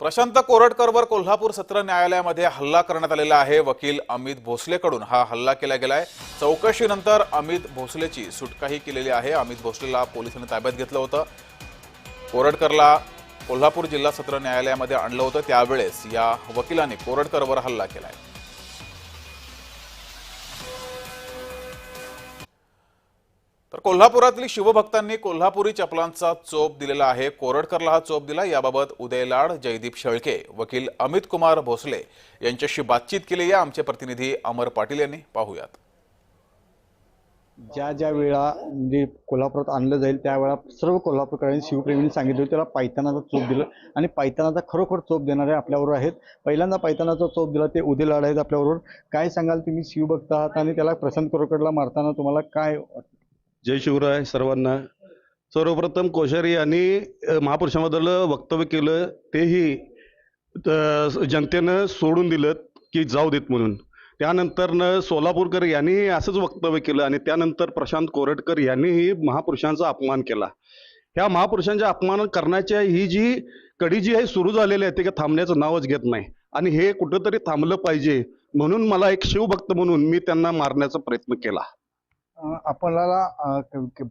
प्रशांत कोरटकरवर कोल्हापूर सत्र न्यायालयामध्ये हल्ला करण्यात आलेला आहे. वकील अमित भोसलेकडून हा हल्ला केला गेलाय. चौकशीनंतर अमित भोसलेची सुटकाही केलेली आहे. अमित भोसलेला पोलिसांनी ताब्यात घेतलं होतं. कोरटकरला कोल्हापूर जिल्हा सत्र न्यायालयामध्ये आणलं होतं. त्यावेळेस या वकिलाने कोरटकरवर हल्ला केलाय. तर कोल्हापुरातील शिवभक्तांनी कोल्हापुरी चपलांचा चोप दिलेला आहे. कोरडकरला हा चोप दिला. याबाबत उदय लाड जयदीप शेळके वकील अमित कुमार भोसले यांच्याशी बातचीत केली. या आमचे प्रतिनिधी अमर पाटील यांनी पाहूयात. ज्या ज्या वेळा म्हणजे कोल्हापुरात आणलं जाईल त्यावेळा सर्व कोल्हापूरकरांनी शिवप्रेमींनी सांगितलं. त्याला पायतानाचा चोप दिलं आणि पायतानाचा खरोखर चोप देणारे आपल्याबरोबर आहेत. पहिल्यांदा पायतानाचा चोप दिला ते उदय लाड आहेत आपल्याबरोबर. काय सांगाल तुम्ही? शिवभक्त आहात आणि त्याला प्रशांत कोरकडला मारताना तुम्हाला काय वाटतं? जय शिवराय सर्वांना. सर्वप्रथम कोश्यारी यांनी महापुरुषाबद्दल वक्तव्य केलं. तेही जनतेनं सोडून दिलं की जाऊ देत म्हणून. त्यानंतरनं सोलापूरकर यांनी असंच वक्तव्य केलं आणि त्यानंतर प्रशांत कोरटकर यांनीही महापुरुषांचा अपमान केला. ह्या महापुरुषांच्या अपमान करण्याच्या ही जी कडी जी आहे सुरू झालेली आहे ते काही थांबण्याचं नावच घेत नाही. आणि हे कुठंतरी थांबलं पाहिजे म्हणून मला एक शिवभक्त म्हणून मी त्यांना मारण्याचा प्रयत्न केला. आपल्याला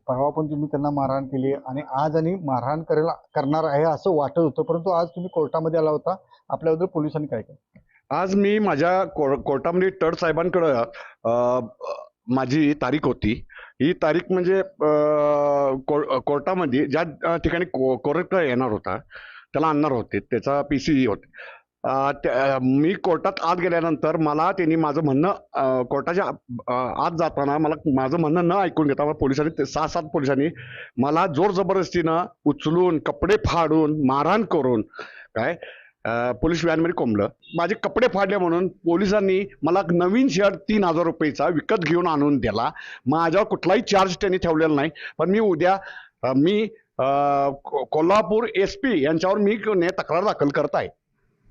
परवा पण तुम्ही त्यांना मारहाण केली आणि आज आणि मारहाण करेल करणार आहे असं वाटत होतं परंतु आज तुम्ही कोर्टामध्ये आला होता. आपल्याबद्दल पोलिसांनी काय केलं? आज मी माझ्या को कोर्टामध्ये टड साहेबांकडं माझी तारीख होती. ही तारीख म्हणजे कोर्टामध्ये ज्या ठिकाणी को येणार होता त्याला आणणार होते त्याचा पी सी होते. मी कोर्टात आत गेल्यानंतर मला त्यांनी माझं म्हणणं कोर्टाच्या आत जाताना मला माझं म्हणणं न ऐकून घेता मला पोलिसांनी सहा सात पोलिसांनी मला जोर जबरदस्तीनं उचलून कपडे फाडून मारहाण करून काय पोलीस व्हॅनमध्ये कोंबलं. माझे कपडे फाडले म्हणून पोलिसांनी मला नवीन शर्ट तीन हजार रुपयेचा विकत घेऊन आणून दिला. माझ्यावर कुठलाही चार्ज त्यांनी ठेवलेला नाही. पण मी उद्या मी कोल्हापूर एस पी यांच्यावर मी तक्रार दाखल करत आहे.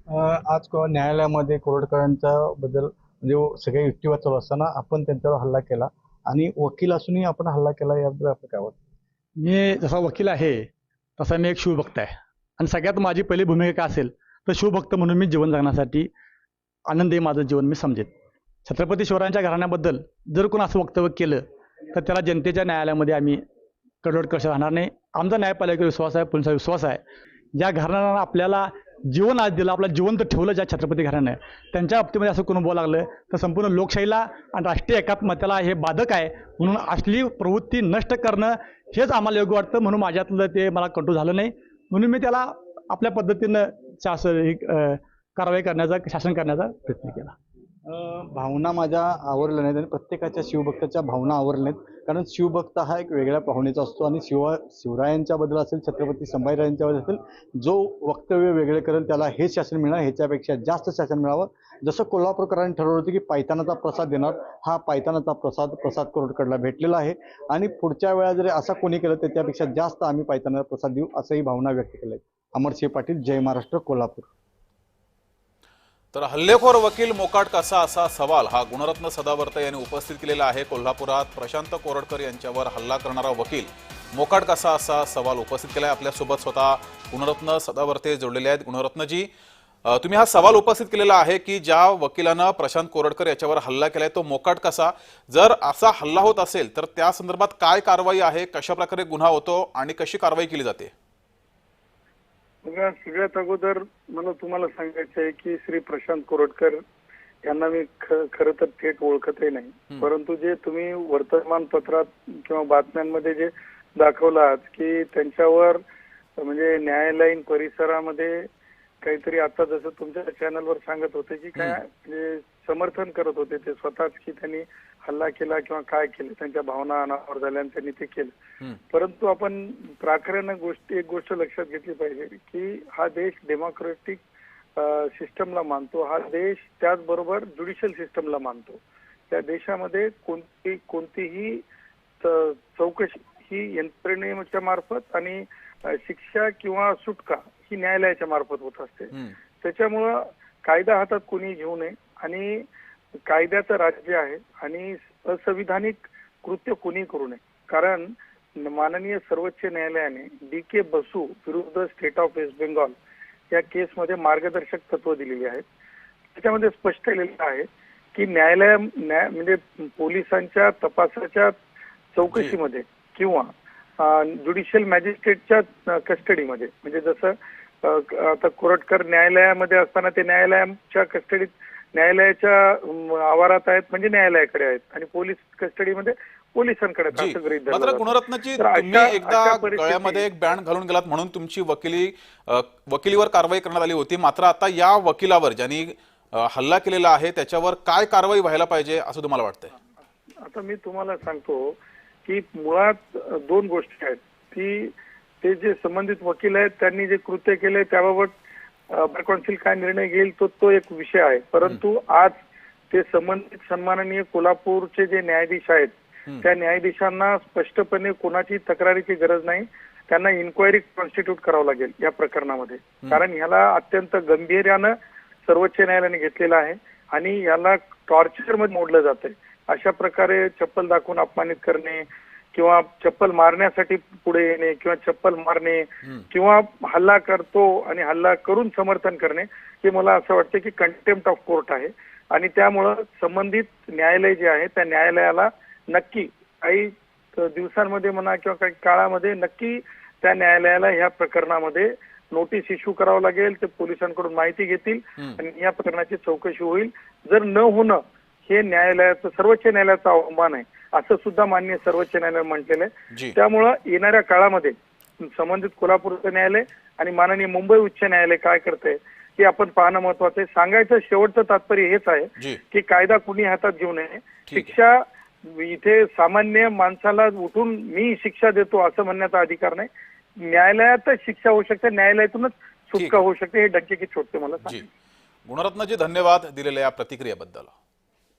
आज न्यायालयामध्ये कोरडकरांच्या बद्दल म्हणजे सगळे युक्तिवाद चालू असताना आपण त्यांच्यावर हल्ला केला आणि वकील असूनही आपण हल्ला केला याबद्दल आपलं काय वाटतं मी जसा वकील आहे तसा मी एक शिवभक्त आहे. आणि सगळ्यात माझी पहिली भूमिका काय असेल तर शिवभक्त म्हणून मी जीवन जगण्यासाठी आनंदी माझं जीवन मी समजेन. छत्रपती शिवरायांच्या घराण्याबद्दल जर कोण असं वक्तव्य केलं तर त्याला जनतेच्या न्यायालयामध्ये आम्ही कडवड कशा राहणार नाही. आमचा न्यायपालिकेवर विश्वास आहे पोलिसांचा विश्वास आहे. ज्या घराण्यानं आपल्याला जीवन आज दिलं आपलं जिवंत ठेवलं ज्या छत्रपती घरानं. त्यांच्या बाबतीमध्ये असं करून बोलावं लागलं? तर संपूर्ण लोकशाहीला आणि राष्ट्रीय एकात्मतेला हे बाधक आहे. म्हणून असली प्रवृत्ती नष्ट करणं हेच आम्हाला योग्य वाटतं. म्हणून माझ्यातलं ते मला कंट्रोल झालं नाही. म्हणून मी त्याला आपल्या पद्धतीनं शासन कारवाई करण्याचा शासन करण्याचा प्रयत्न केला. भावना माझ्या आवरल्या नाहीत आणि प्रत्येकाच्या शिवभक्ताच्या भावना आवरल्या नाहीत. कारण शिवभक्त हा एक वेगळ्या पाहुण्याचा असतो आणि शिवा शिवरायांच्याबद्दल असेल छत्रपती संभाजीराजांच्याबद्दल असेल जो वक्तव्य वेगळे करेल त्याला हे शासन मिळणार ह्याच्यापेक्षा जास्त शासन मिळावं. जसं कोल्हापूरकरांनी ठरवलं होतं की पायतानाचा प्रसाद देणार हा पायतानाचा प्रसाद प्रसाद कोरोडकडला भेटलेला आहे. आणि पुढच्या वेळा जरी असा कोणी केलं त्याच्यापेक्षा जास्त आम्ही पायतानाचा प्रसाद देऊ असंही भावना व्यक्त केल्या आहेत. अमरसिंह पाटील जय महाराष्ट्र कोल्हापूर. तर हल्लेखोर वकील मोकाट कसा असा सवाल हा गुणरत्न सदावर्ते यांनी उपस्थित केलेला आहे. कोल्हापुरात प्रशांत कोरडकर यांच्यावर हल्ला करणारा वकील मोकाट कसा असा सवाल उपस्थित केला आहे आपल्यासोबत स्वतः गुणरत्न सदावर्ते जोडलेले आहेत. गुणरत्नजी तुम्ही हा सवाल उपस्थित केलेला आहे की ज्या वकिलानं प्रशांत कोरडकर याच्यावर हल्ला केलाय तो मोकाट कसा? जर असा हल्ला होत असेल तर त्या संदर्भात काय कारवाई आहे? कशा प्रकारे गुन्हा होतो आणि कशी कारवाई केली जाते? बघा सगळ्यात अगोदर मला तुम्हाला सांगायचं आहे की श्री प्रशांत कोरटकर यांना मी खरं तर थेट ओळखतही नाही. परंतु जे तुम्ही वर्तमानपत्रात किंवा बातम्यांमध्ये जे दाखवलं आहात की त्यांच्यावर म्हणजे न्यायालयीन परिसरामध्ये काहीतरी आता जसं तुमच्या चॅनलवर सांगत होते की काय म्हणजे समर्थन करत होते ते स्वतःच की त्यांनी हल्ला केला किंवा काय केलं त्यांच्या भावना अनावर झाल्या आणि त्यांनी ते केलं. परंतु आपण प्राखऱ्यानं गोष्टी एक गोष्ट लक्षात घेतली पाहिजे की हा देश डेमोक्रेटिक सिस्टमला मानतो हा देश त्याचबरोबर ज्युडिशियल सिस्टमला मानतो त्या देशामध्ये कोणती कोणतीही चौकशी ही यंत्रणेच्या मार्फत आणि शिक्षा किंवा सुटका ही न्यायालयाच्या मार्फत होत असते. त्याच्यामुळं कायदा हातात कोणी घेऊ नये आणि कायद्याचं राज्य आहे आणि असंविधानिक कृत्य कोणी करू नये? कारण माननीय सर्वोच्च न्यायालयाने डी के बसू विरुद्ध स्टेट ऑफ वेस्ट बेंगॉल या केसमध्ये मार्गदर्शक तत्व दिलेली आहेत. त्याच्यामध्ये स्पष्ट केलेलं आहे की न्यायालय न्याय म्हणजे पोलिसांच्या तपासाच्या चौकशीमध्ये किंवा ज्युडिशियल मॅजिस्ट्रेटच्या कस्टडीमध्ये म्हणजे जसं आता कोरटकर न्यायालयामध्ये असताना ते न्यायालयाच्या कस्टडीत न्यायालयाच्या आवारात आहेत म्हणजे न्यायालयाकडे आहेत. आणि पोलीस कस्टडीमध्ये पोलिसांकडे मात्र. गुणरत्नची तुम्ही एकदा गळ्यामध्ये एक बँड घालून गेलात म्हणून तुमची वकिली वकिलीवर कारवाई करण्यात आली होती. मात्र आता या वकिलावर ज्यांनी हल्ला केलेला आहे त्याच्यावर काय कारवाई व्हायला पाहिजे असं तुम्हाला वाटतंय? आता मी तुम्हाला सांगतो की मुळात दोन गोष्टी आहेत. की ते जे संबंधित वकील आहेत त्यांनी जे कृत्य केले त्याबाबत बार कौन्सिल काय निर्णय घेईल तो तो एक विषय आहे. परंतु आज ते संबंधित सन्माननीय कोल्हापूरचे जे न्यायाधीश आहेत. त्या न्यायाधीशांना स्पष्टपणे कोणाची तक्रारीची गरज नाही. त्यांना इन्क्वायरी कॉन्स्टिट्यूट करावं लागेल या प्रकरणामध्ये. कारण ह्याला अत्यंत गंभीर्यानं सर्वोच्च न्यायालयाने घेतलेलं आहे आणि याला टॉर्चरमध्ये मोडलं जातंय. अशा प्रकारे चप्पल दाखवून अपमानित करणे किंवा चप्पल मारण्यासाठी पुढे येणे किंवा चप्पल मारणे किंवा हल्ला करतो आणि हल्ला करून समर्थन करणे हे मला असं वाटतं की कंटेम्प्ट ऑफ कोर्ट आहे. आणि त्यामुळं संबंधित न्यायालय जे आहे त्या न्यायालयाला नक्की काही दिवसांमध्ये म्हणा किंवा काही काळामध्ये नक्की त्या न्यायालयाला ह्या प्रकरणामध्ये नोटीस इश्यू करावं लागेल ते पोलिसांकडून माहिती घेतील. आणि या प्रकरणाची चौकशी होईल. जर न होणं हे न्यायालयाचं सर्वोच्च न्यायालयाचा अवमान आहे. असं सुद्धा मान्य सर्वोच्च न्यायालयाने म्हटलेलं आहे. त्यामुळं येणाऱ्या काळामध्ये संबंधित कोल्हापूरचं न्यायालय आणि माननीय मुंबई उच्च न्यायालय काय करते हे आपण पाहणं महत्वाचं आहे. सांगायचं शेवटचं तात्पर्य हेच आहे की कायदा कुणी हातात घेऊ नये. शिक्षा इथे सामान्य माणसाला उठून मी शिक्षा देतो असं म्हणण्याचा अधिकार नाही. न्यायालयातच शिक्षा होऊ शकते न्यायालयातूनच सुटका होऊ शकते. हे डंके की छोटते मला गुणरत्नजी धन्यवाद दिलेल्या या प्रतिक्रियेबद्दल.